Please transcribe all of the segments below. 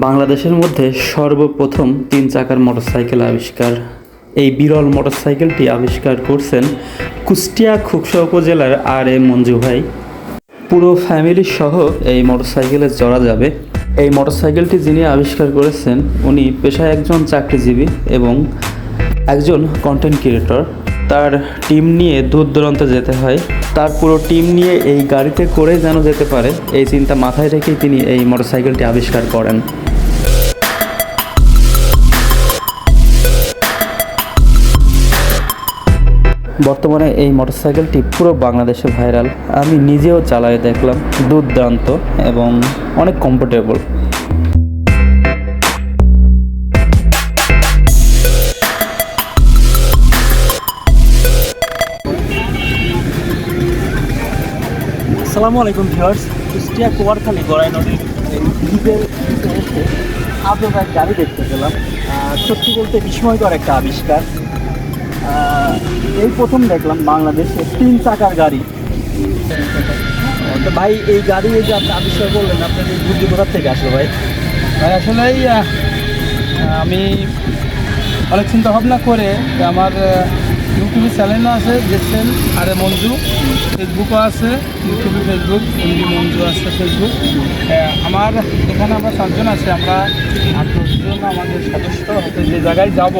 বাংলাদেশের মধ্যে সর্বপ্রথম তিন চাকার মোটরসাইকেল আবিষ্কার। এই বিরল মোটরসাইকেলটি আবিষ্কার করছেন কুষ্টিয়া খুকসা উপজেলার আর এ মঞ্জু ভাই। পুরো ফ্যামিলি সহ এই মোটরসাইকেলে চড়া যাবে। এই মোটরসাইকেলটি যিনি আবিষ্কার করেছেন, উনি পেশায় একজন চাকরিজীবী এবং একজন কন্টেন্ট ক্রিয়েটর তার টিম নিয়ে দূর দূরান্তে যেতে হয়। তার পুরো টিম নিয়ে এই গাড়িতে করে যেন যেতে পারে, এই চিন্তা মাথায় রেখেই তিনি এই মোটরসাইকেলটি আবিষ্কার করেন। বর্তমানে এই মোটরসাইকেলটি পুরো বাংলাদেশে ভাইরাল। আমি নিজেও চালায় দেখলাম, দুর্দান্ত এবং অনেক কমফোর্টেবল আসসালামু আলাইকুম ভিউয়ার্স, কুষ্টিয়া কুয়ারখালী গড়াই নদীর নিচে আপনার গাড়ি দেখতে পেলাম। সত্যি বলতে বিস্ময়কর একটা আবিষ্কার। এই প্রথম দেখলাম বাংলাদেশে তিন চাকার গাড়ি। তো ভাই এই গাড়ি এই যে আপনি আবিষ্কার করলেন আপনার এই বুদ্ধি কোথার থেকে আসলো ভাই? ভাই আসলে আমি অনেক চিন্তা ভাবনা করে যে আমার ইউটিউবে চ্যানেলও আছে দেখছেন? আরে মঞ্জু। ফেসবুকও আছে ইউটিউবে ফেসবুক এমডি মঞ্জু আছে ফেসবুক আহ, আমার এখানে আমরা চারজন আছে আমরা আট দশজন আমাদের সদস্য হয়তো যে জায়গায় যাব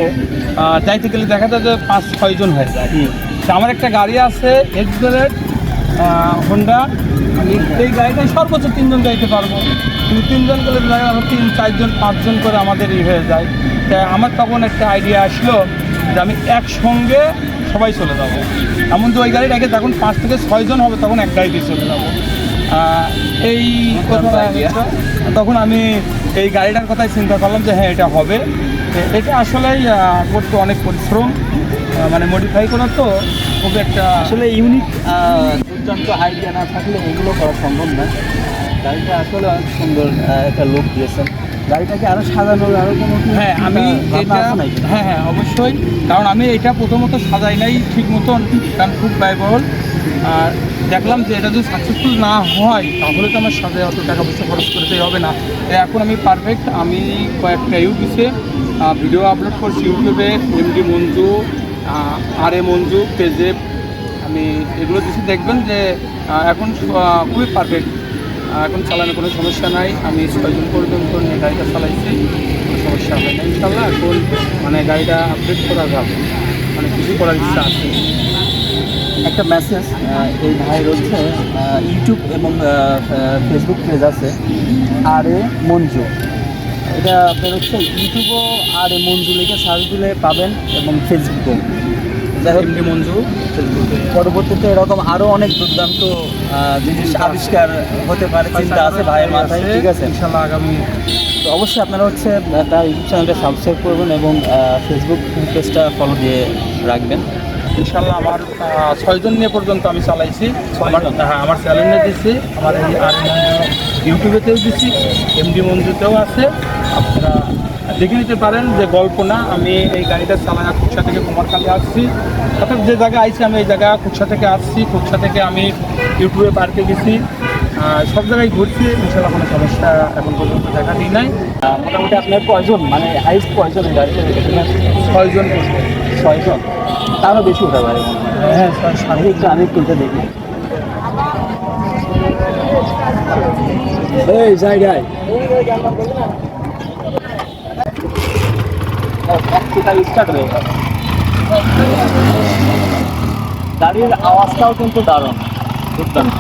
যাইতে গেলে দেখা যায় যে পাঁচ ছয়জন হয়ে যায়। আমার একটা গাড়ি আছে এক্সবেলেট হোন্ডা আমি এই গাড়িটায় সর্বোচ্চ তিনজন যাইতে পারব। কিন্তু তিনজন গেলে দেখা তিন চারজন পাঁচজন করে আমাদের ই হয়ে যায়। তাই আমার তখন একটা আইডিয়া আসলো যে আমি একসঙ্গে সবাই চলে যাব। এমন তো ওই গাড়ির আগে যখন পাঁচ থেকে ছয়জন হবে তখন এক গাড়িতে চলে যাব। এই কথা তখন আমি এই গাড়িটার কথাই চিন্তা করলাম যে হ্যাঁ এটা হবে। এটা আসলেই করতে অনেক পরিশ্রম মানে মডিফাই করার তো খুব একটা আসলে ইউনিক দুর্দান্ত আইডিয়া না থাকলে ওগুলো করা সম্ভব না। গাড়িটা আসলে অনেক সুন্দর একটা লুক দিয়েছেন। গাড়িটাকে আরও সাজানোর আরও কোনো হ্যাঁ আমি এটা হ্যাঁ হ্যাঁ অবশ্যই। কারণ আমি এটা প্রথমত সাজাই নাই ঠিক মতন কারণ খুব ব্যয়বহুল। আর দেখলাম যে এটা যদি সাকসেসফুল না হয় তাহলে তো আমার সাজায় অত টাকা পয়সা খরচ করতে হবে না। এখন আমি পারফেক্ট আমি কয়েকটা ইউটিউবে ভিডিও আপলোড করছি। ইউটিউবে এমডি মঞ্জু আর এ মঞ্জু পেজে আমি এগুলো দিচ্ছি দেখবেন যে এখন খুবই পারফেক্ট এখন চালানোর কোনো সমস্যা নাই। আমি ছয়জন পর্যন্ত নিয়ে গাড়িটা চালাইছি, কোনো সমস্যা হয় না। ইনশাল্লাহ এখন মানে গাড়িটা আপডেট করা যাবে। মানে কিছু করার ইচ্ছা আছে। একটা মেসেজ এই ভাই রয়েছে ইউটিউব এবং ফেসবুক পেজ আছে, আর এ মঞ্জু। এটা আপনার হচ্ছে ইউটিউবও আর এ মঞ্জু লিখে সার্চ দিলে পাবেন এবং ফেসবুকও এমনি মঞ্জু। পরবর্তীতে এরকম আরও অনেক দুর্দান্ত জিনিস আবিষ্কার হতে পারে চিন্তা আছে ভাইয়ের মাথায় ঠিক আছে? ইনশাল্লাহ আগামী তো অবশ্যই আপনারা হচ্ছে তার ইউটিউব চ্যানেলটা সাবস্ক্রাইব করবেন এবং ফেসবুক পেজটা ফলো দিয়ে রাখবেন। ইনশাল্লাহ আমার ছয়জন নিয়ে পর্যন্ত আমি চালাইছি। আমার হ্যাঁ আমার চ্যানেলে দিচ্ছি আমার এই আর ইউটিউবেতেও দিচ্ছি এমডি মঞ্জুতেও আছে। আপনারা দেখে নিতে পারেন যে গল্প না আমি এই গাড়িটা চালাই কুচ্ছা থেকে কুমারখালী আসছি। অর্থাৎ যে জায়গায় আইছি আমি এই জায়গা কুচ্ছা থেকে আসছি। কুচ্ছা থেকে আমি ইউটিউবে পার্কে গেছি। সব জায়গায় ঘুরছি। ইনশাল্লাহ কোনো সমস্যা এখন পর্যন্ত দেখা দিই নাই। মোটামুটি আপনার কয়জন? মানে হাইস্ট কয়জন ছয়জন ছয়জন? তারও বেশি উঠা পারে। হ্যাঁ আমি একটু আমি তুলতে দেখি। এই জায়গায়। স্টার্ট হয়ে গেল গাড়ির আওয়াজটাও কিন্তু দারুণ। দুর্দান্ত